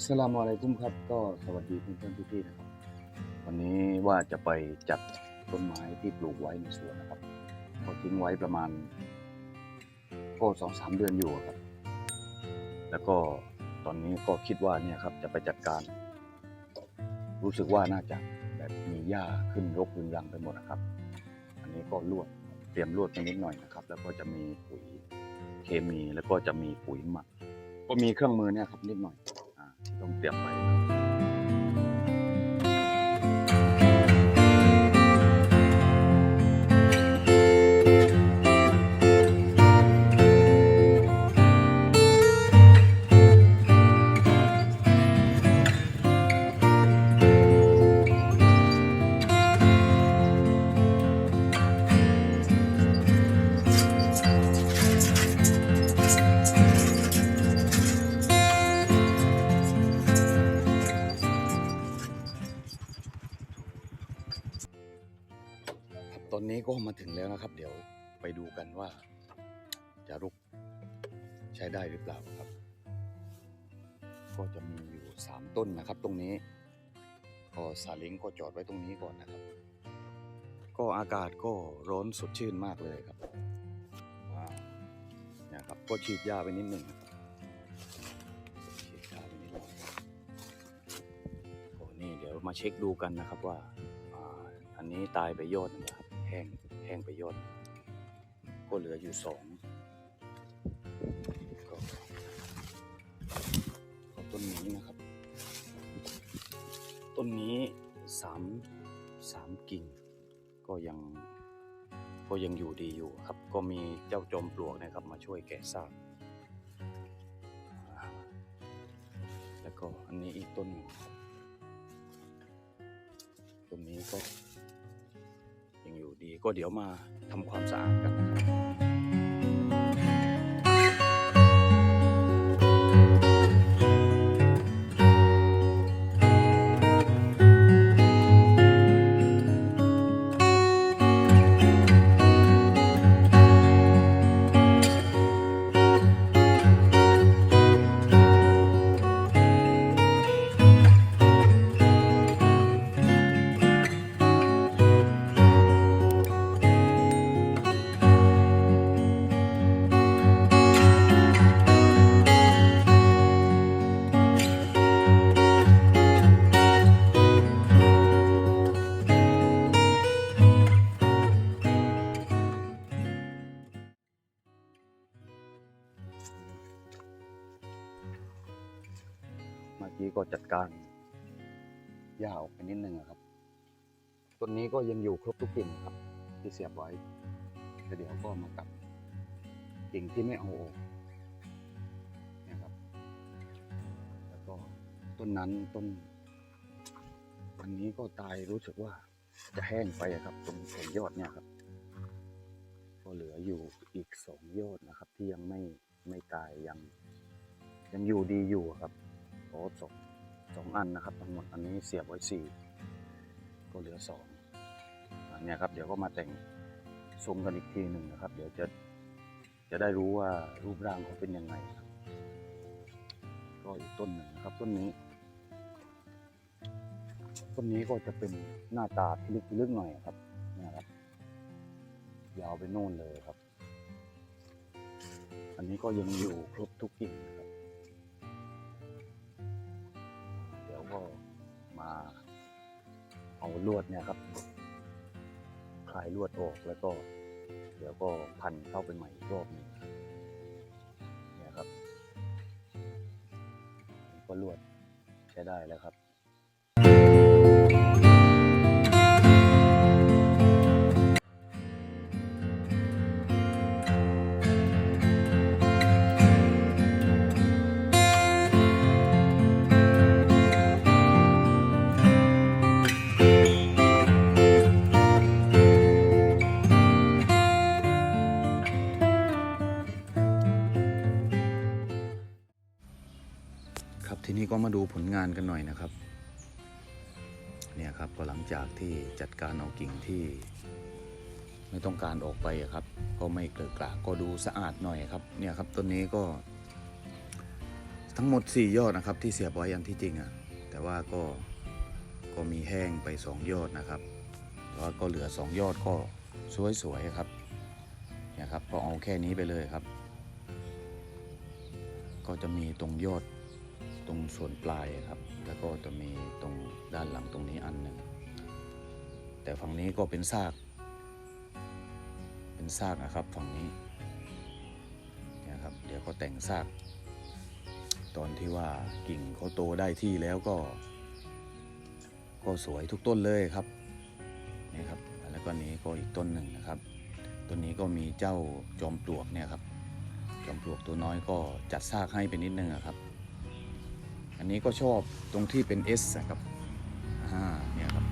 อัสลามอะลัยกุมครับ ก็สวัสดีเพื่อนๆพี่ๆนะครับ วันนี้ว่าจะไปจัดต้นไม้ที่ปลูกไว้ในสวนนะครับก็ทิ้งไว้ประมาณก็สองสามเดือนอยู่ครับ แล้วก็ตอนนี้ก็คิดว่าเนี่ยครับจะไปจัดการ รู้สึกว่าน่าจะแบบมีหญ้าขึ้นรกรุงรังไปหมดนะครับ อันนี้ก็ลวดเตรียมลวดไปนิดหน่อยนะครับ แล้วก็จะมีปุ๋ยเคมีแล้วก็จะมีปุ๋ยหมัก ก็มีเครื่องมือเนี่ยครับนิดหน่อย อ่าที่ อนนี้ก็มาถึงแล้วนะครับ เดี๋ยวไปดูกันว่า จะรุกใช้ได้หรือเปล่าครับ ก็จะมีอยู่สามต้นนะครับ ตรงนี้ ก็ซาเล้งก็จอดไว้ตรงนี้ก่อนนะครับ ก็อากาศก็ร้อนสดชื่นมากเลยครับว้าวเนี่ยครับก็ฉีดยาไปนิดหนึ่งนะครับฉีดยาไปนิดหนึ่งโอ้นี่เดี๋ยวมาเช็คดูกันนะครับว่าอันนี้ตายไปยอดหนึงนะ แห้งแห้งไปยอดหนึ่งก็เหลืออยู่สองก็ต้นนี้นะครับ ต้นนี้สามสามกิ่ง ก็ยังก็ยังอยู่ดีอยู่ครับ ก็มีเจ้าจอมปลวกนะครับ มาช่วยแกะซากแล้วก็อันนี้อีกต้นหนึ่งต้นนี้ก็ ก็เดี๋ยวมาทำความสะอาดกันนะครับ จัดการหญ้าออกไปนิดนึงครับ ต้นนี้ก็ยังอยู่ครบทุกกิ่งครับ ที่เสียบไว้แต่เดี๋ยวก็มาตัดกิ่งที่ไม่เอาออกเนี่ยครับ แล้วก็ต้นนั้นต้นอันนี้ก็ตายรู้สึกว่าจะแห้งไปครับ ตรงแขนยอดเนี่ยครับ ก็เหลืออยู่อีกสองยอดนะครับ ที่ยังไม่ไม่ตายยังยังอยู่ดีอยู่ครับโอ้สอง สองอันนะครับ ทั้งหมดอันนี้เสียบไว้สี่ก็เหลือสองอันเนี้ยครับเดี๋ยวก็มาแต่งทรงกันอีกทีหนึ่งนะครับ เดี๋ยวจะจะได้รู้ว่ารูปร่างเขาเป็นยังไงก็อีกต้นหนึ่งนะครับต้นนี้ ต้นนี้ก็จะเป็นหน้าตาพิลึกพิลึกหน่อยครับเนี่ยครับยาวไปโน่นเลยครับ อันนี้ก็ยังอยู่ครบทุกกิ่ง ลวดเนี่ยครับ คลายลวดออกแล้วก็ เดี๋ยวก็พันเข้าไปใหม่อีกรอบหนึงเนี่ยครับก็ลวดใช้ได้แล้วครับ ทีนี้ก็มาดูผลงานกันหน่อยนะครับ เนี่ยครับก็หลังจากที่จัดการเอากิ่งที่ ไม่ต้องการออกไปครับก็ไม่เกลือกระก็ดูสะอาดหน่อยครับ เนี่ยครับต้นนี้ก็ ทั้งหมด 4 ยอดนะครับ ที่เสียบไว้อันที่จริงอะ่ะ แต่ว่าก็ก็มีแห้งไป 2 ยอดนะครับแต่ว่าก็เหลือ 2 ยอดก็สวยๆครับเนี่ยครับก็เอาแค่นี้ไปเลยครับ ก็จะมีตรงยอด ตรงส่วนปลายครับ แล้วก็จะมีตรงด้านหลังตรงนี้อันหนึ่งแต่ฝั่งนี้ก็เป็นซาก เป็นซากนะครับฝั่งนี้เนี่ยครับ เดี๋ยวก็แต่งซาก ตอนที่ว่ากิ่งเขาโตได้ที่แล้วก็ ก็สวยทุกต้นเลยครับนี่ครับ แล้วก็นี้ก็อีกต้นหนึ่งนะครับต้นนี้ก็มีเจ้าจอมปลวกเนี่ยครับจอมปลวกตัวน้อยก็จัดซากให้เป็นนิดนึงครับ อันนี้ก็ชอบตรงที่เป็น S อะครับอ่าเนี่ยครับ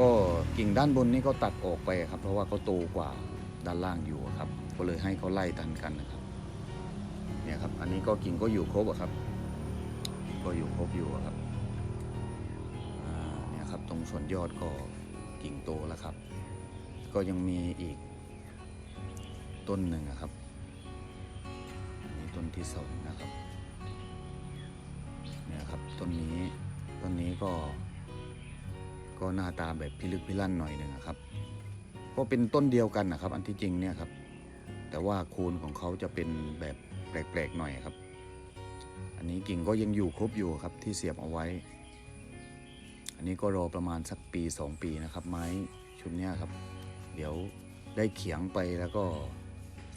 ก็กิ่งด้านบนนี่ก็ตัดออกไปครับ เพราะว่าเขาโตกว่าด้านล่างอยู่ครับ ก็เลยให้เขาไล่ตันกันนะครับเนี่ยครับ อันนี้ก็กิ่งก็อยู่ครบอะครับ ก็อยู่ครบอยู่ครับเนี่ยครับตรงส่วนยอดก็กิ่งโตแล้วครับ ก็ยังมีอีกต้นหนึ่งอะครับอันนี้ต้นที่สองนะครับ เนี่ยครับต้นนี้ต้นนี้ก็ ก็หน้าตาแบบพิลึกพิลั่นหน่อยหนึ่งอะครับ ก็เป็นต้นเดียวกันนะครับ อันที่จริงเนี่ยครับ แต่ว่าโคูณของเขาจะเป็นแบบแปลกๆหน่อยครับ อันนี้กิ่งก็ยังอยู่ครบอยู่ครับที่เสียบเอาไว้ อันนี้ก็รอประมาณสักปี 2 ปีนะครับ ไม้ชุดนี้ครับ เดี๋ยวได้เขียงไปแล้วก็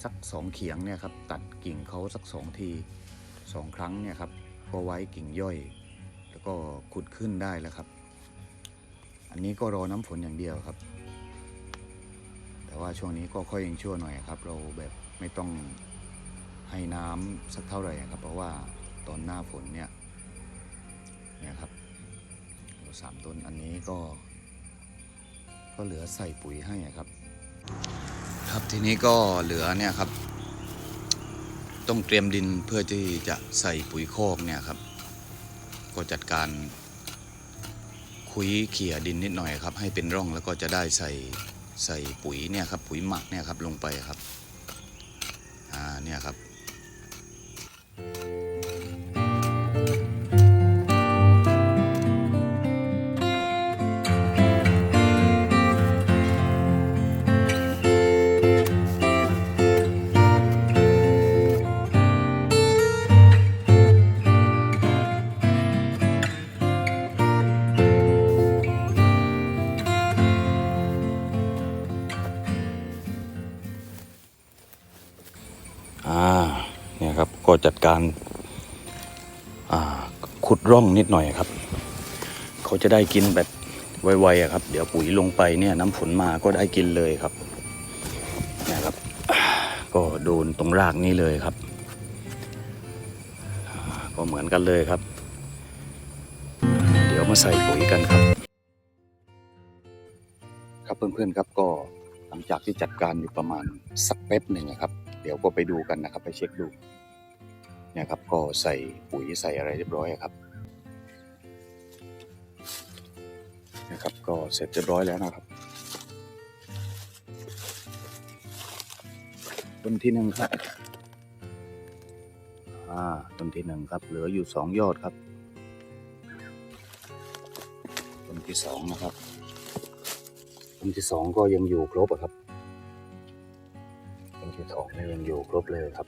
สักสองเขียงเนี่ยครับตัดกิ่งเขาสักสองทีสองครั้งเนี่ยครับ ก็ไว้กิ่งย่อย แล้วก็ขุดขึ้นได้แล้วครับ อันนี้ก็รอน้ำฝนอย่างเดียวครับ แต่ว่าช่วงนี้ก็ค่อยยังชั่วหน่อยครับ เราแบบไม่ต้องให้น้ำสักเท่าไหร่ครับ เพราะว่าตอนหน้าฝนเนี่ยเนี่ยครับเราสามต้นอันนี้ก็ ก็เหลือใส่ปุ๋ยให้อะครับ ครับทีนี้ก็เหลือเนี่ยครับ ต้องเตรียมดินเพื่อที่จะใส่ปุ๋ยคอกเนี่ยครับ ก็จัดการคุยเขี่ยดินนิดหน่อยครับ ให้เป็นร่องแล้วก็จะได้ใส่ใส่ปุ๋ยเนี่ยครับปุ๋ยหมักเนี่ยครับลงไปครับอ่าเนี่ยครับ ก็จัดการขุดร่องนิดหน่อยครับ เขาจะได้กินแบบไวๆอะครับ เดี๋ยวปุ๋ยลงไปเนี่ยน้ำฝนมาก็ได้กินเลยครับนี่ครับ ก็โดนตรงรากนี้เลยครับ ก็เหมือนกันเลยครับ เดี๋ยวมาใส่ปุ๋ยกันครับ ครับเพื่อนๆครับก็หลังจากที่จัดการอยู่ประมาณสักแป๊บหนึ่งนะครับ เดี๋ยวก็ไปดูกันนะครับ ไปเช็คดู นี่ยครับ ก็ใส่ปุ๋ยใส่อะไรเรียบร้อยครับนะครับ ก็เสร็จเรียบร้อยแล้วนะครับ ต้นที่หนึ่งครับอ่าต้นที่หนึ่งครับ เหลืออยู่สองยอดครับต้นที่สองนะครับต้นที่สองก็ยังอยู่ครบครับต้นที่สองนี่ยังอยู่ครบเลยครับ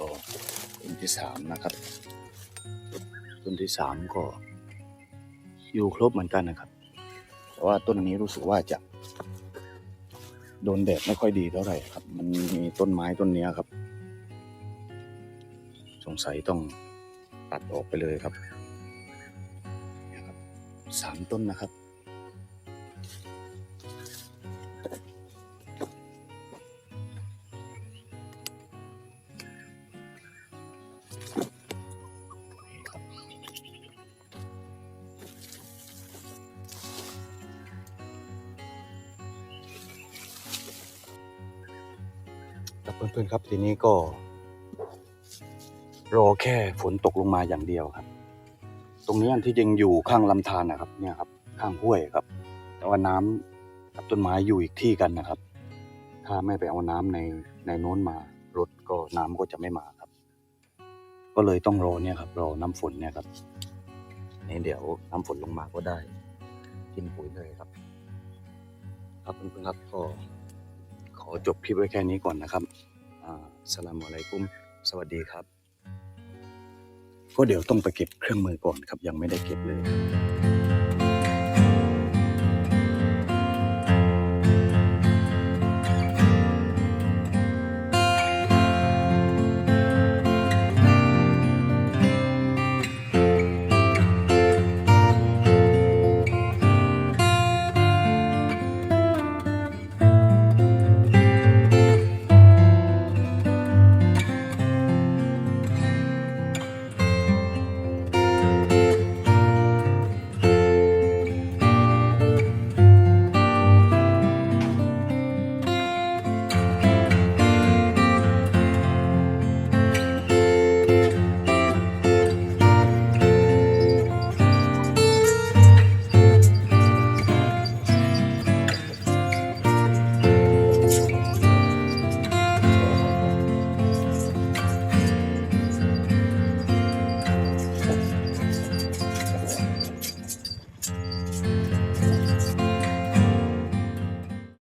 ก็ต้นที่สามนะครับ ต้นที่สามก็อยู่ครบเหมือนกันนะครับแต่ว่าต้นนี้รู้สึกว่าจะ โดนแดดไม่ค่อยดีเท่าไหร่ครับ มันมีต้นไม้ต้นนี้ครับ สงสัยต้องตัดออกไปเลยครับสามต้นนะครับ ครับเพื่อนๆครับทีนี้ก็ รอแค่ฝนตกลงมาอย่างเดียวครับ ตรงนี้ที่จริงอยู่ข้างลำธารนะครับ เนี่ยครับ ข้างห้วยครับ แต่ว่าน้กับต้นไม้อยู่อีกที่กันนะครับ ถ้าไม่ไปเอาน้ำในในโน้นมารถก็น้ำก็จะไม่มาครับ ก็เลยต้องรอเนี่ยครับรอน้ำฝนเนี่ยครับนี่เดี๋ยวน้ำฝนลงมาก็ได้ กินปุ๋ยเลยครับ ครับเพื่อนๆครับก็ขอจบคลิปไว้แค่นี้ก่อนนะครับ สลามอะไรกุมสวัสดีครับ ก็เดี๋ยวต้องไปเก็บเครื่องมือก่อนครับ ยังไม่ได้เก็บเลย